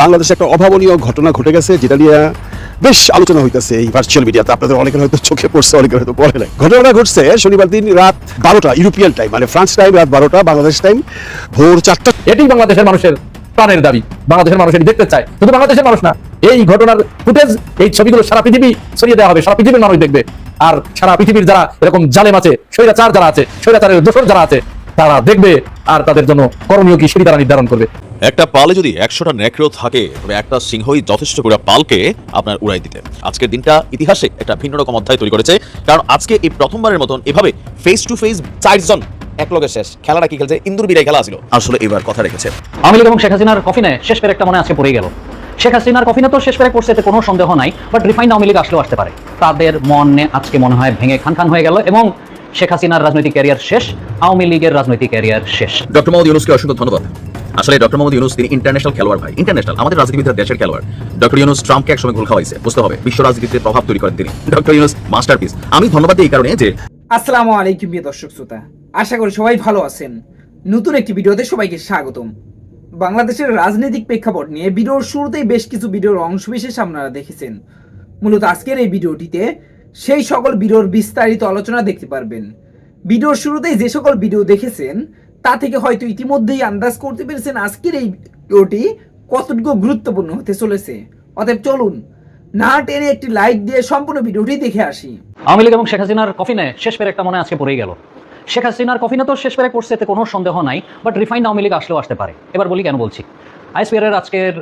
বাংলাদেশে একটা অভাবনীয় ঘটনা ঘটে গেছে, যেটা নিয়ে বেশ আলোচনা হইতেছে এই ভার্চুয়াল মিডিয়াতে আপনাদের অনেকের হয়তো চোখে পড়ছে, অনেকের হয়তো পড়ে নাই। ঘটনাটা ঘটছে শনিবার দিন রাত বারোটা ইউরোপিয়ান টাইম মানে ফ্রান্স টাইম রাত বারোটা, বাংলাদেশ টাইম ভোর চারটা। এটি বাংলাদেশের মানুষের প্রাণের দাবি। বাংলাদেশের মানুষ এটি দেখতে চায়। শুধু বাংলাদেশের মানুষ না, এই ঘটনার ফুটেজ এই ছবিগুলো সারা পৃথিবী ছড়িয়ে দেওয়া হবে, সারা পৃথিবীর মানুষ দেখবে। আর সারা পৃথিবীর যারা এরকম জালেম আছে, স্বৈরাচার যারা আছে, স্বৈরাচারের দোষর যারা আছে, তারা দেখবে আর তাদের জন্য করণীয় কি, সেটি তারা নির্ধারণ করবে। একটা পালে যদি একশোটা নেকড়েও থাকে তবে একটা সিংহই যথেষ্ট করে পালকে আপনার উড়াই দিতে। আজকের দিনটা ইতিহাসে একটা ভিন্ন রকম অধ্যায় তৈরি করেছে কারণ আজকে এই প্রথমবারের মতন এভাবে ফেস টু ফেস চারজন এক লগে শেষ। খেলাটা কি খেলছে? ইন্দুর বিরাই খেলা ছিল আসলে এবার কথা রেখেছে। আওয়ামী লীগ এবং শেখ হাসিনার কফিনে শেষ পেরে একটা মনে আজকে পড়ে গেল। শেখ হাসিনার কফিনে তো শেষ পেরে পড়ছে এতে কোনো সন্দেহ নাই বাট রিফাইন্ড আওয়ামী লীগ আসলেও আসতে পারে। তাদের মনে আজকে মনে হয় ভেঙে খান খান হয়ে গেল এবং শেখ হাসিনার রাজনৈতিক ক্যারিয়ার শেষ আওয়ামী লীগের রাজনৈতিক ক্যারিয়ার শেষ। ডক্টর মোহাম্মদ ইউনুসকে অসংখ্য ধন্যবাদ। আসলে ডক্টর মোহাম্মদ ইউনুস, তিনি ইন্টারন্যাশনাল খেলোয়াড় ভাই। ইন্টারন্যাশনাল আমাদের রাজনীতিবিদরা দেশের খেলোয়াড়। ডক্টর ইউনুস ট্রাম্পকে একসময় ভুল খাওয়াইছে, বুঝতে হবে। বিশ্ব রাজনীতিতে প্রভাব তৈরি করেন তিনি। ডক্টর ইউনুস মাস্টারপিস আমি ধন্যবাদ দিই এই কারণে যে আসসালামু আলাইকুম, প্রিয় দর্শক শ্রোতা। আশা করি সবাই ভালো আছেন। নতুন একটি ভিডিওতে সবাইকে স্বাগতম। বাংলাদেশের রাজনৈতিক প্রেক্ষাপট নিয়ে ভিডিওর শুরুতেই বেশ কিছু ভিডিওর অংশবিশেষ আপনারা দেখেছেন। মূলত আজকের এই ভিডিওটিতে সেই সকল ভিডিওর বিস্তারিত আলোচনা দেখতে পারবেন। ভিডিওর শুরুতেই যে সকল ভিডিও দেখেছেন তা থেকে হয়তো ইতিমধ্যেই আন্দাজ করতে পেরেছেন আজকের এই ভিডিওটি কতটুকু গুরুত্বপূর্ণ হতে চলেছে। অতএব চলুন না টেনে একটি লাইক দিয়ে সম্পূর্ণ ভিডিওটি দেখে আসি। আওয়ামী লীগ এবং শেখ হাসিনার কফিনে শেষ পেরে একটা মনে আজকে পড়েই গেল। শেখ হাসিনার কফিনে তো শেষ পেরে পড়ছে এতে কোনো সন্দেহ নাই বাট রিফাইন্ড আওয়ামী লীগ আসলেও আসতে পারে। এবার বলি কেন বলছি? আইসপিআরের আজকের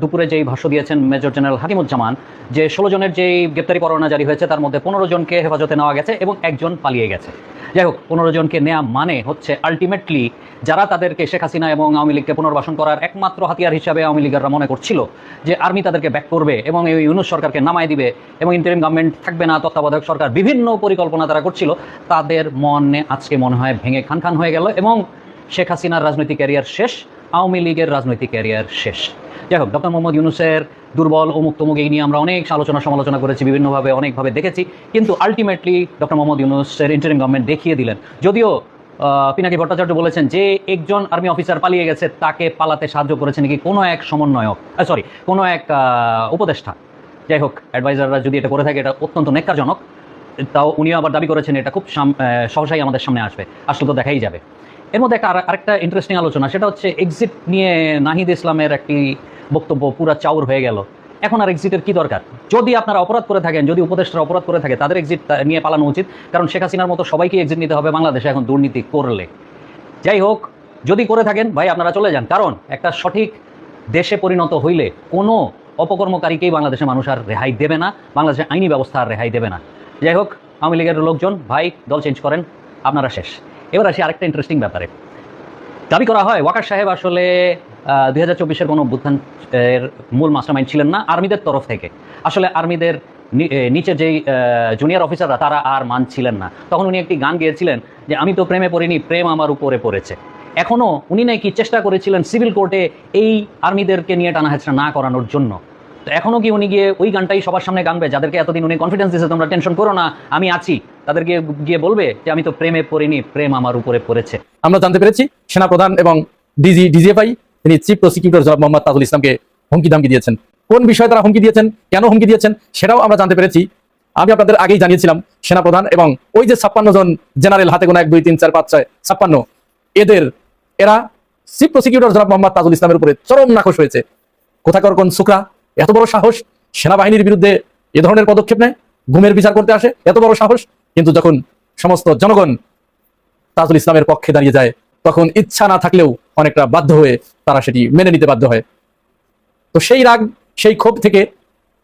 দুপুরে যেই ভাষ্য দিয়েছেন মেজর জেনারেল হাকিমুজ্জামান, যে ষোলো জনের যেই গ্রেপ্তারি পরোয়ানা জারি হয়েছে, তার মধ্যে পনেরো জনকে হেফাজতে নেওয়া গেছে এবং একজন পালিয়ে গেছে। যাই হোক, পনেরো জনকে নেওয়া মানে হচ্ছে আলটিমেটলি যারা তাদেরকে শেখ হাসিনা এবং আওয়ামী লীগকে পুনর্বাসন করার একমাত্র হাতিয়ার হিসাবে আওয়ামী লীগাররা মনে করছিল, যে আর্মি তাদেরকে ব্যাক করবে এবং এই ইউনুস সরকারকে নামায় দিবে এবং ইন্টারিম গভর্নমেন্ট থাকবে না, তত্ত্বাবধায়ক সরকার বিভিন্ন পরিকল্পনা তারা করছিল, তাদের মনে আজকে মনে হয় ভেঙে খান খান হয়ে গেল এবং শেখ হাসিনার রাজনৈতিক ক্যারিয়ার শেষ। আওয়ামী লীগের রাজনৈতিক ক্যারিয়ার শেষ। যাই হোক, ডক্টর মোহাম্মদ ইউনুসের দুর্বল অমুক তমুক এই নিয়ে আমরা অনেক আলোচনা সমালোচনা করেছি, বিভিন্নভাবে অনেকভাবে দেখেছি। কিন্তু আলটিমেটলি ডক্টর মোহাম্মদ ইউনুসের ইন্টারিম গভর্নমেন্ট দেখিয়ে দিলেন। যদিও পিনাকি ভট্টাচার্য বলেছেন যে একজন আর্মি অফিসার পালিয়ে গেছে, তাকে পালাতে সাহায্য করেছে নাকি কোনো এক সমন্বয়ক সরি কোনো এক উপদেষ্টা। যাই হোক অ্যাডভাইজাররা যদি এটা করে থাকে, এটা অত্যন্ত নেককারজনক। তাও উনিও আবার দাবি করেছেন, এটা খুব সহসাই আমাদের সামনে আসবে। আসলে তো দেখাই যাবে। এর মধ্যে একটা আর- আরেকটা ইন্টারেস্টিং আলোচনা, সেটা হচ্ছে এক্সিট নিয়ে নাহিদ ইসলামের একটি বক্তব্য, পুরা চাউর হয়ে গেল। এখন আর এক্সিটের কি দরকার? যদি আপনারা অপরাধ করে থাকেন, যদি উপদেষ্টারা অপরাধ করে থাকে, তাদের এক্সিট নিয়ে পালানো উচিত। কারণ শেখ হাসিনার মতো সবাইকে এক্সিট নিতে হবে বাংলাদেশে এখন দুর্নীতি করলে। যাই হোক, যদি করে থাকেন, ভাই, আপনারা চলে যান। কারণ একটা সঠিক দেশে পরিণত হইলে কোনো অপকর্মকারীকেই বাংলাদেশের মানুষ আর রেহাই দেবে না বাংলাদেশের আইনি ব্যবস্থা আর রেহাই দেবে না। যাই হোক, আওয়ামী লীগের লোকজন, ভাই, দল চেঞ্জ করেন, আপনারা শেষ। এবার আসি আরেকটা ইন্টারেস্টিং ব্যাপারে। দাবি করা হয়, ওয়াকার সাহেব আসলে দুই হাজার চব্বিশের কোনো অভ্যুত্থান এর মূল মাস্টারমাইন্ড ছিলেন না, আর্মিদের তরফ থেকে। আসলে আর্মিদের নিচে যেই জুনিয়র অফিসাররা তারা আর মানছিলেন না। তখন উনি একটি গান গিয়েছিলেন যে, আমি তো প্রেমে পড়িনি, প্রেম আমার উপরে পড়েছে। এখনও উনি নাকি চেষ্টা করেছিলেন সিভিল কোর্টে এই আর্মিদেরকে নিয়ে টানা হেঁচড়া না করানোর জন্য। তো এখনও কি উনি গিয়ে ওই গানটাই সবার সামনে গানবে, যাদেরকে এতদিন উনি কনফিডেন্স দিয়েছে, তোমরা টেনশন করো না, আমি আছি। তাদেরকে গিয়ে বলবে যে, আমি তো প্রেমে পড়িনি, প্রেম আমার উপরে পড়েছে। আমরা জানতে পেরেছি, সেনাপ্রধান এবং ডিজি, ডিজিএফআই, তিনি চিফ প্রসিকিউটর জনাব মোহাম্মদ তাজুল ইসলামকে হুমকি দামকি দিয়েছেন। কোন বিষয়ে তারা হুমকি দিয়েছেন, কেন হুমকি দিয়েছেন, সেটাও আমরা জানতে পেরেছি। আমি আপনাদের আগেই জানিয়েছিলাম, সেনাপ্রধান এবং ওই যে ছাপ্পান্ন জন জেনারেল হাতে গোনা এক, দুই, তিন, চার, পাঁচ, ছয়, ছাপ্পান্ন, এদের, এরা চিফ প্রসিকিউটর জনাব মোহাম্মদ তাজুল ইসলামের উপরে চরম নাকশ হয়েছে। কোথাকার কোন শুক্রা, এত বড় সাহস, সেনাবাহিনীর বিরুদ্ধে এ ধরনের পদক্ষেপ নেয় ঘুমের বিচার করতে আসে, এত বড় সাহস কিন্তু যখন সমস্ত জনগণ তাজুল ইসলামের পক্ষে দাঁড়িয়ে যায়, তখন ইচ্ছা না থাকলেও অনেকটা বাধ্য হয়ে তারা সেটি মেনে নিতে বাধ্য হয়। তো সেই রাগ, সেই ক্ষোভ থেকে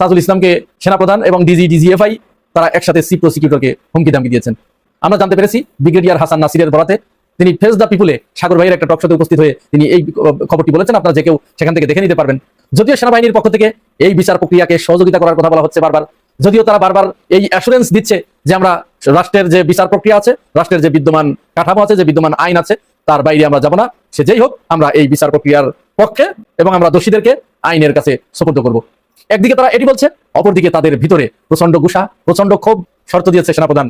তাজুল ইসলামকে সেনাপ্রধান এবং ডিজি, ডিজিএফআই তারা একসাথে সি প্রসিকিউটরকে হুমকি দামকি দিয়েছেন। আমরা জানতে পেরেছি, ব্রিগেডিয়ার হাসান নাসিরের বরাতে তিনি ফেস দ্য পিপুলে সাগর ভাইয়ের একটা টকশোতে উপস্থিত হয়ে তিনি এই খবরটি বলেছেন, আপনারা যে কেউ সেখান থেকে দেখে নিতে পারবেন। যদিও সেনাবাহিনীর পক্ষ থেকে এই বিচার প্রক্রিয়াকে সহযোগিতা করার কথা বলা হচ্ছে বারবার যদিও তারা বারবার এই অ্যাসুরেন্স দিচ্ছে যে আমরা রাষ্ট্রের যে বিচার প্রক্রিয়া আছে, রাষ্ট্রের যে বিদ্যমান কাঠামো আছে, যে বিদ্যমান আইন আছে, তার বাইরে আমরা যাব না। সে যেই হোক, আমরা এই বিচার প্রক্রিয়ার পক্ষে এবং আমরা দোষীদেরকে আইনের কাছে সুপর্দ করব। একদিকে তারা এটি বলছে, অপরদিকে তাদের ভিতরে প্রচণ্ড গুসা প্রচণ্ড ক্ষোভ শর্ত দিয়েছে সেনাপ্রধান,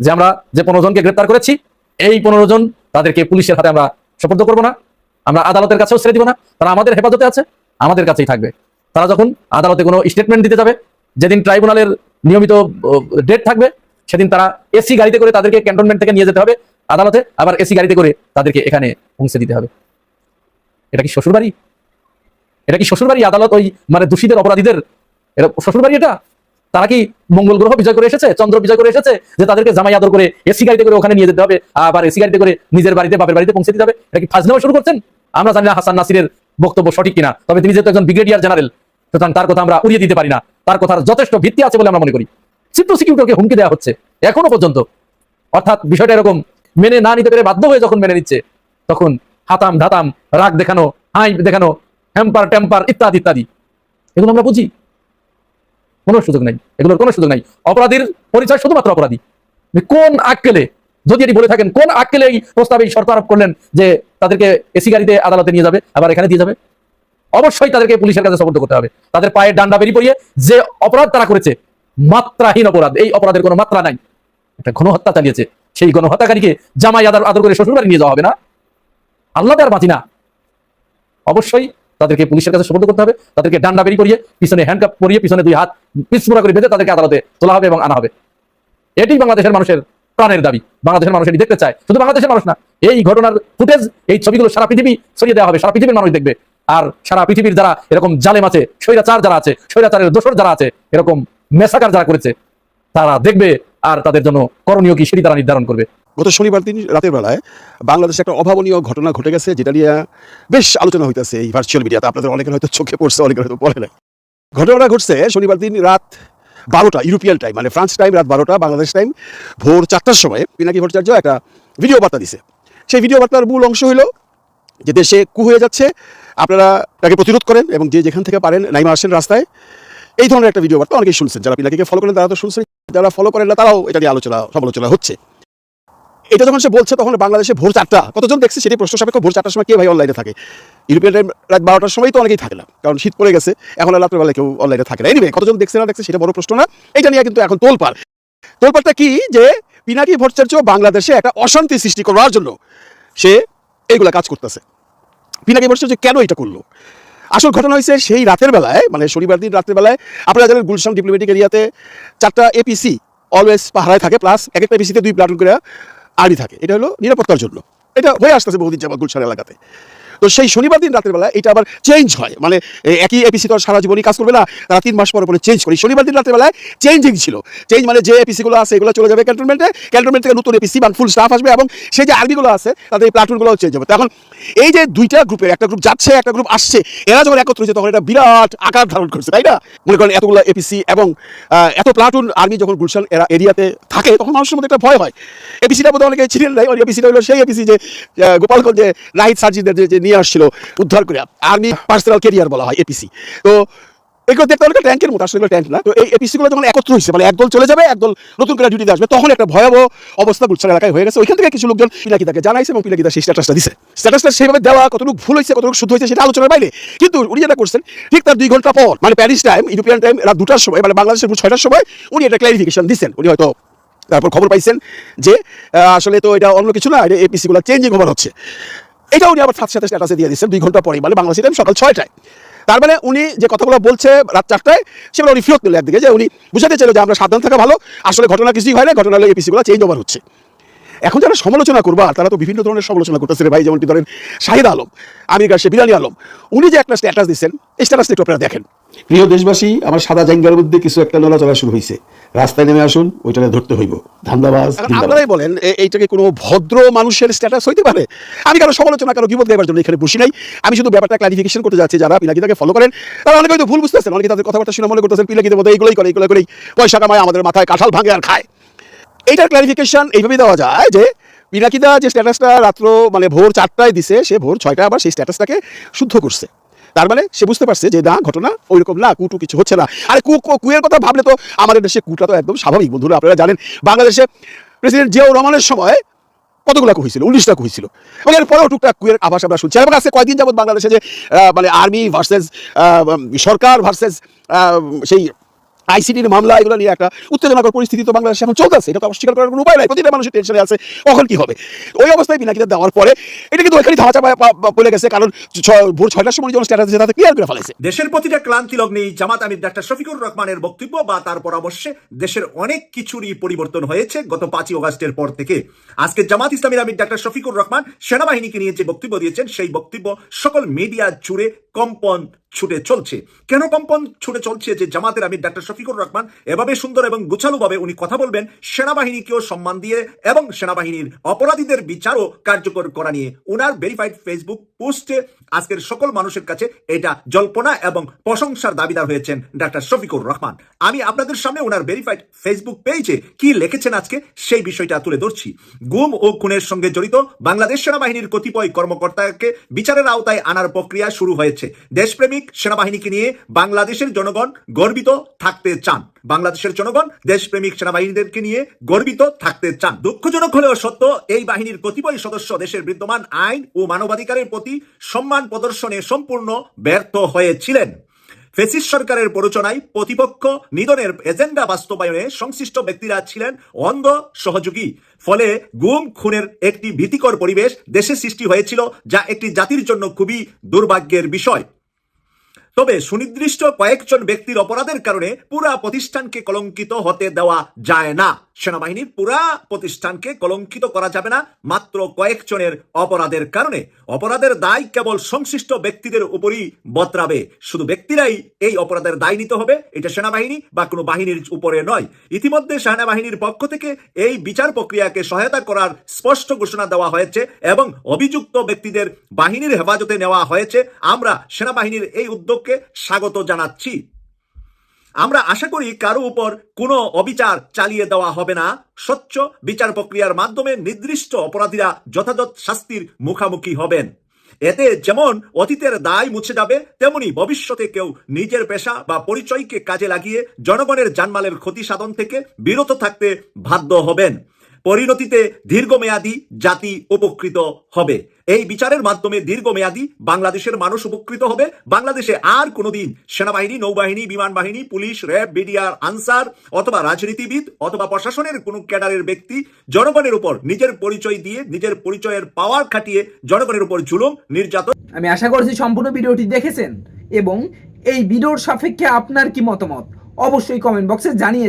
যে আমরা যে পনেরো জনকে গ্রেপ্তার করেছি, এই পনেরো জন তাদেরকে পুলিশের হাতে আমরা সুপর্দ করব না। আমরা আদালতের কাছেও ছেড়ে দিব না। তারা আমাদের হেফাজতে আছে, আমাদের কাছেই থাকবে। তারা যখন আদালতে কোনো স্টেটমেন্ট দিতে যাবে যেদিন ট্রাইব্যুনালের নিয়মিত ডেট থাকবে, সেদিন তারা এসি গাড়িতে করে তাদেরকে ক্যান্টনমেন্ট থেকে নিয়ে যেতে হবে আদালতে, আবার এসি গাড়িতে করে তাদেরকে এখানে পৌঁছে দিতে হবে। এটা কি শ্বশুর বাড়ি এটা কি শ্বশুর বাড়ি আদালত ওই মানে দোষীদের, অপরাধীদের? এটা শ্বশুর বাড়ি এটা? তারা কি মঙ্গল গ্রহ বিজয় করে এসেছে? চন্দ্র বিজয় করে এসেছে? যে তাদেরকে জামাই আদর করে এসি গাড়িতে করে ওখানে নিয়ে যেতে হবে, আবার এসি গাড়িতে করে নিজের বাড়িতে, বাপের বাড়িতে পৌঁছে দিতে হবে? এটা কি ফাজনামা শুরু করছেন? আমরা জানি না হাসান নাসিরের বক্তব্য সঠিক কিনা। তবে তিনি যেহেতু একজন ব্রিগেডিয়ার জেনারেল, সুতরাং তার কথা আমরা উড়িয়ে দিতে পারি না। তার কথার যথেষ্ট ভিত্তি আছে বলে আমরা মনে করি। চিফ প্রসিকিউটরকে হুমকি দেওয়া হচ্ছে, এখনও পর্যন্ত। অর্থাৎ বিষয়টা এরকম, মেনে না নিতে পেরে বাধ্য হয়ে যখন মেনে নিচ্ছে, তখন হাতাম ধাতাম, রাগ দেখানো, হাই দেখানো, হ্যাম্পার টেম্পার ইত্যাদি ইত্যাদি। এগুলো আমরা বুঝি। কোনো সুযোগ নাই। এগুলোর কোনো সুযোগ নাই। অপরাধীর পরিচয় শুধুমাত্র অপরাধী। কোন আক্কেলে, যদি এটি বলে থাকেন, কোন আক্কেলে এই প্রস্তাবে শর্ত আরোপ করলেন যে তাদেরকে এসি গাড়িতে আদালতে নিয়ে যাবে, আবার এখানে দিয়ে যাবে? অবশ্যই তাদেরকে পুলিশের কাছে সপর্দ করতে হবে। তাদের পায়ের ডান্ডা বেরিয়ে পড়িয়ে যে অপরাধ তারা করেছে, মাত্রাহীন অপরাধ, এই অপরাধের কোনো মাত্রা নাই। একটা গণহত্যা চালিয়েছে। সেই গণহত্যাকারীকে জামাই আদর আদর করে শ্বশুরবাড়ি নিয়ে যাওয়া হবে না? আল্লাহ আর বাঁচি না। অবশ্যই তাদেরকে পুলিশের কাছে সুপর্দ করতে হবে। তাদেরকে ডান্ডা বেরিয়ে করিয়ে পিছনে হ্যান্ডকাপ পরিয়ে, পিছনে দুই হাত পিছমোড়া করে বেঁধে তাদেরকে আদালতে তোলা হবে এবং আনা হবে। এটি বাংলাদেশের মানুষের প্রাণের দাবি। বাংলাদেশের মানুষ এটি দেখতে চায়। শুধু বাংলাদেশের মানুষ না, এই ঘটনার ফুটেজ এই ছবিগুলো সারা পৃথিবী ছড়িয়ে দেওয়া হবে। সারা পৃথিবীর মানুষ দেখবে। আর সারা পৃথিবীর যারা এরকম জালেম আছে, স্বৈরাচার যারা আছে, স্বৈরাচারের দোষর যারা আছে, এরকম মেসাকার যারা করেছে, তারা দেখবে আর তাদের জন্য করণীয় কি সেটি তারা নির্ধারণ করবে। গত শনিবার দিন রাতের বেলায় বাংলাদেশে একটা অভাবনীয় ঘটনা ঘটে গেছে, যেটা নিয়ে বেশ আলোচনা হইতেছে এই ভার্চুয়াল মিডিয়াতে আপনাদের অনেকের হয়তো চোখে পড়ছে, অনেকের হয়তো পড়ে না ঘটনাটা ঘটছে শনিবার দিন রাত বারোটা, ইউরোপিয়ান টাইম মানে ফ্রান্স টাইম রাত বারোটা, বাংলাদেশ টাইম ভোর চারটার সময় পিনাকি ভট্টাচার্য একটা ভিডিও বার্তা দিছে। সেই ভিডিও বার্তার মূল অংশ হলো যে দেশে কু হয়ে যাচ্ছে আপনারা তাকে প্রতিরোধ করেন এবং যে যেখান থেকে পারেন নাইমা আসেন রাস্তায়। এই ধরনের একটা ভিডিও বার্তা অনেকেই শুনছেন। যারা পিনাকিকে ফলো করেন, তারা তো শুনছেন। যারা ফলো করেন না, তারাও এটা নিয়ে আলোচনা, সমালোচনা হচ্ছে। এটা যখন সে বলছে, তখন বাংলাদেশে ভোর চারটা, কতজন দেখছে সেটি প্রশ্ন সাপেক্ষ। ভোর চারটার সময় কে ভাই অনলাইনে থাকে? ইউরোপিয়ান টাইম রাত বারোটার সময় তো অনেকেই থাকে না, কারণ শীত পড়ে গেছে। এখন আর রাত্রেবেলা কেউ অনলাইনে থাকে না। এনিবে কতজন দেখছে না দেখছে সেটা বড় প্রশ্ন না। এটা নিয়ে কিন্তু এখন তোলপার তোলপারটা কি? যে পিনাকি ভট্টাচার্য বাংলাদেশে একটা অশান্তি সৃষ্টি করার জন্য সে এইগুলা কাজ করতেছে। পিনাকি ভট্টাচার্য কেন এটা করল? আসল ঘটনা হয়েছে সেই রাতের বেলায় মানে শনিবার দিন রাতের বেলায়, আপনারা জানেন গুলশান ডিপ্লোমেটিক এরিয়াতে চারটা এপিসি অলওয়েজ পাহারায় থাকে প্লাস এক একটা এপিসিতে দুই প্লাটুন করে আর্মি থাকে। এটা হলো নিরাপত্তার জন্য। এটা হয়ে আসতেছে বহুদিন যাবত গুলশান এলাকাতে। তো সেই শনিবার দিন রাতের বেলা এটা আবার চেঞ্জ হয়। মানে একই এপিসি তো সারা জীবনই কাজ করবে না, তারা তিন মাস পরে পরে চেঞ্জ করি। শনিবার দিন রাতের বেলায় চেঞ্জিং ছিল। চেঞ্জ মানে যে এপিসিগুলো আছে, এগুলো চলে যাবে ক্যান্টনমেন্টে ক্যান্টনমেন্ট থেকে নতুন এপিসি বা ফুল স্টাফ আসবে এবং সেই যে আর্মিগুলো আছে, তাদের এই প্লাটুনগুলো চেঞ্জ হবে। এখন এই যে দুইটা গ্রুপের একটা গ্রুপ যাচ্ছে, একটা গ্রুপ আসছে, এরা যখন একত্র হয়েছে, তখন এটা বিরাট আকার ধারণ করছে, তাই না? মনে করেন এতগুলো এপিসি এবং এত প্লাটুন আর্মি যখন গুলশান এরা এরিয়াতে থাকে, তখন মানুষের মধ্যে একটা ভয় হয়। এপিসিটা বোধহয় অনেকে ছিলেন নাই ওই এপিসিটা হলো সেই এপিসি যে গোপালগঞ্জে নাহিদ সার্জিদের যে নিয়ে আসছিল, উদ্ধার করে আর্মি পার্সোনাল কেরিয়ার বলা হয় এপিসি তো এগুলো দেখতে ট্যাঙ্কের মতো, আসলে ট্যাঙ্ক না। তো এই এপিসিগুলো যখন একত্র হয়েছে মানে একদল চলে যাবে, একদল নতুন করে ডিউটিতে আসবে, তখন একটা ভয়াবহ অবস্থা গুলশান এলাকায় হয়ে গেছে। ওইখান থেকে কিছু লোকজন জানাইছে এবং সেই স্ট্যাটাসটা দিছে। স্ট্যাটাসটা দেওয়া কতটুকু ভুল হয়েছে, কতটুকু শুদ্ধ হয়েছে সেটা আলোচনার বাইরে। কিন্তু উনি যেটা করছেন, ঠিক তার দুই ঘণ্টা পর মানে প্যারিস টাইম ইউরোপিয়ান টাইম রাত দুটার সময় মানে বাংলাদেশের ছয়টার সময়, উনি একটা ক্লারিফিকেশন দিচ্ছেন উনি হয়তো তারপর খবর পাইছেন যে আসলে তো এটা অন্য কিছু না, এটা এপিসিগুলো চেঞ্জিং ওভার হচ্ছে। এটা উনি আবার সাথে সাথে স্ট্যাটাসে দিয়ে দিচ্ছেন, দুই ঘণ্টা পরে মানে বাংলাদেশ টাইম সকাল ছয়টায়। তার মানে উনি যে কথাগুলো বলছে রাত চারটায়, সেগুলো উনি ফিরত নিল একদিকে, যে উনি বুঝাতে চাইল যে আমরা সাবধান থাকা ভালো, আসলে ঘটনা কিছুই হয় না ঘটনা হলে এপিসিগুলো চেঞ্জ ওভার হচ্ছে। এখন যারা সমালোচনা করবা তারা তো বিভিন্ন ধরনের সমালোচনা করতেছে ভাই যেমন কি ধরেন শাহিদ আলম, আমির সে বিরানি আলম, উনি যে একটা স্ট্যাটাস দিচ্ছেন, এই স্ট্যাটাসটা একটু আপনারা দেখেন। প্রিয় দেশবাসী আমার সাদা জাঙ্গার মধ্যে কিছু একটা নড়াচড়া শুরু হয়েছে। রাস্তায় নেমে আসুন ওইটাকে ধরতে হইব। ধান্দাবাজ আপনারাই বলেন এইটাকে কোনো ভদ্র মানুষের স্ট্যাটাস হইতে পারে? আমি কারও সমালোচনা কারও বিপদ গাইবার জন্য এখানে বসি নাই। আমি শুধু ব্যাপারটা ক্লারিফিকেশন করতে যাচ্ছি যারা ফলো করেন তারা অনেকে হয়তো ভুল বুঝতেছেন অনেকে তাদের কথাবার্তা শুনে মনে করতেছেন মধ্যে এইগুলোই করে করেই পয়সা কামায় আমাদের মাথায় কাঁঠাল ভাঙে আর খায়। এইটার ক্লারিফিকেশন এইভাবে দেওয়া যায় যে পিনাকিদা যে স্ট্যাটাসটা রাত্র মানে ভোর চারটায় দিছে সে ভোর ছয়টায় আবার সেই স্ট্যাটাসটাকে শুদ্ধ করছে। তার মানে সে বুঝতে পারছে যে না, ঘটনা ওইরকম না, কুটু কিছু হচ্ছে না। আরে কু কুয়ের কথা ভাবলে তো আমাদের দেশে কুটা তো একদম স্বাভাবিক। বন্ধুরা, আপনারা জানেন, বাংলাদেশে প্রেসিডেন্ট জিয়াউর রহমানের সময় কতগুলো হয়েছিল? উনিশটা হয়েছিল। এবং এরপরেও টুকটাক কুয়ের আভাস আমরা শুনছি। এবং আজকে কয়েকদিন যাবত বাংলাদেশে যে মানে আর্মি ভার্সেস সরকার ভার্সেস সেই আইসিটির মামলা, এগুলো নিয়ে একটা উত্তেজনাকর পরিস্থিতি তো বাংলাদেশে এখন চলতেছে। এটা তো অস্বীকার করার কোনো উপায় নাই। প্রতিটা মানুষের টেনশনে আছে, কখন কি হবে? ওই অবস্থায় বিনাকিটা দেওয়ার পরে এটা কিন্তু ওইখানে ধামা চাপা পড়ে গেছে। কারণ ভোর ছয়টার সময় যখন স্ট্যাটাস তাতে ক্লিয়ার করে ফেলেছে। দেশের প্রতিটা ক্লান্তি লগ্নেই জামাত আমির ডাক্তার শফিকুর রহমানের বক্তব্য বা তার পরামর্শে দেশের অনেক কিছুরই পরিবর্তন হয়েছে গত পাঁচই অগাস্টের পর থেকে। আজকে জামাত ইসলামীর আমির ডাক্তার শফিকুর রহমান সেনাবাহিনীকে নিয়ে যে বক্তব্য দিয়েছেন, সেই বক্তব্য সকল মিডিয়া জুড়ে কম্পন ছুটে চলছে। কেন কম্পন ছুটে চলছে যে জামাতের আমির ডাক্তার শফিকুর রহমান এভাবে সুন্দর এবং গুছালুভাবে উনি কথা বলবেন, সেনাবাহিনীকেও সম্মান দিয়ে এবং সেনাবাহিনীর অপরাধীদের বিচারও কার্যকর করা নিয়ে উনার ভেরিফাইড ফেসবুক পোস্টে আজকের সকল মানুষের কাছে এটা জল্পনা এবং প্রশংসার দাবিদার হয়েছেন ডাক্তার শফিকুর রহমান। আমি আপনাদের সামনে ওনার ভেরিফাইড ফেসবুক পেজে কি লিখেছেন আজকে সেই বিষয়টা তুলে ধরছি। গুম ও খুনের সঙ্গে জড়িত বাংলাদেশ সেনাবাহিনীর কতিপয় কর্মকর্তাকে বিচারের আওতায় আনার প্রক্রিয়া শুরু হয়েছে। দেশপ্রেমিক সেনাবাহিনীকে নিয়ে বাংলাদেশের জনগণ গর্বিত থাকতে চান। বাংলাদেশের জনগণ দেশপ্রেমিক সেনাবাহিনীদেরকে নিয়ে গর্বিত থাকতে চান। দুঃখজনক হলেও সত্য, এই বাহিনীর কতিপয় সদস্য দেশের বিদ্যমান আইন ও মানবাধিকারের প্রতি সম্মান প্রদর্শনে সম্পূর্ণ ব্যর্থ হয়েছিলেন। ফেসিস সরকারের প্ররোচনায় প্রতিপক্ষ নিধনের এজেন্ডা বাস্তবায়নে সংশ্লিষ্ট ব্যক্তিরা ছিলেন অন্ধ সহযোগী। ফলে গুম, খুনের একটি ভীতিকর পরিবেশ দেশে সৃষ্টি হয়েছিল, যা একটি জাতির জন্য খুবই দুর্ভাগ্যের বিষয়। তবে সুনির্দিষ্ট কয়েকজন ব্যক্তির অপরাধের কারণে পুরা প্রতিষ্ঠানকে কলঙ্কিত হতে দেওয়া যায় না। সেনাবাহিনীর পুরা প্রতিষ্ঠানকে কলঙ্কিত করা যাবে না মাত্র কয়েকজনের অপরাধের কারণে। অপরাধের দায় কেবল সংশ্লিষ্ট ব্যক্তিদের উপরই বতরাবে শুধু ব্যক্তিরাই এই অপরাধের দায় নিতে হবে, এটা সেনাবাহিনী বা কোনো বাহিনীর উপরে নয়। ইতিমধ্যে সেনাবাহিনীর পক্ষ থেকে এই বিচার প্রক্রিয়াকে সহায়তা করার স্পষ্ট ঘোষণা দেওয়া হয়েছে এবং অভিযুক্ত ব্যক্তিদের বাহিনীর হেফাজতে নেওয়া হয়েছে। আমরা সেনাবাহিনীর এই উদ্যোগকে স্বাগত জানাচ্ছি। আমরা আশা করি কারও উপর কোনো অবিচার চালিয়ে দেওয়া হবে না। স্বচ্ছ বিচার প্রক্রিয়ার মাধ্যমে নির্দিষ্ট অপরাধীরা যথাযথ শাস্তির মুখামুখি হবেন। এতে যেমন অতীতের দায় মুছে যাবে, তেমনি ভবিষ্যতে কেউ নিজের পেশা বা পরিচয়কে কাজে লাগিয়ে জনগণের জানমালের ক্ষতি সাধন থেকে বিরত থাকতে বাধ্য হবেন। পরিণতিতে দীর্ঘমেয়াদী জাতি উপকৃত হবে। এই বিচারের মাধ্যমে দীর্ঘমেয়াদী বাংলাদেশের মানুষ উপকৃত হবে। বাংলাদেশে আর কোনোদিন সেনাবাহিনী, নৌবাহিনী বিমান বাহিনী পুলিশ, র্যাব, বিডিআর, আনসার অথবা রাজনীতিবিদ অথবা প্রশাসনের কোনো ক্যাডারের ব্যক্তি জনগণের উপর নিজের পরিচয় দিয়ে, নিজের পরিচয়ের পাওয়ার খাটিয়ে জনগণের উপর জুলুম, নির্যাতন আমি আশা করছি সম্পূর্ণ ভিডিওটি দেখেছেন এবং এই ভিডিওর সাপেক্ষে আপনার কি মতামত? অবশ্যই কমেন্ট বক্সে জানিয়ে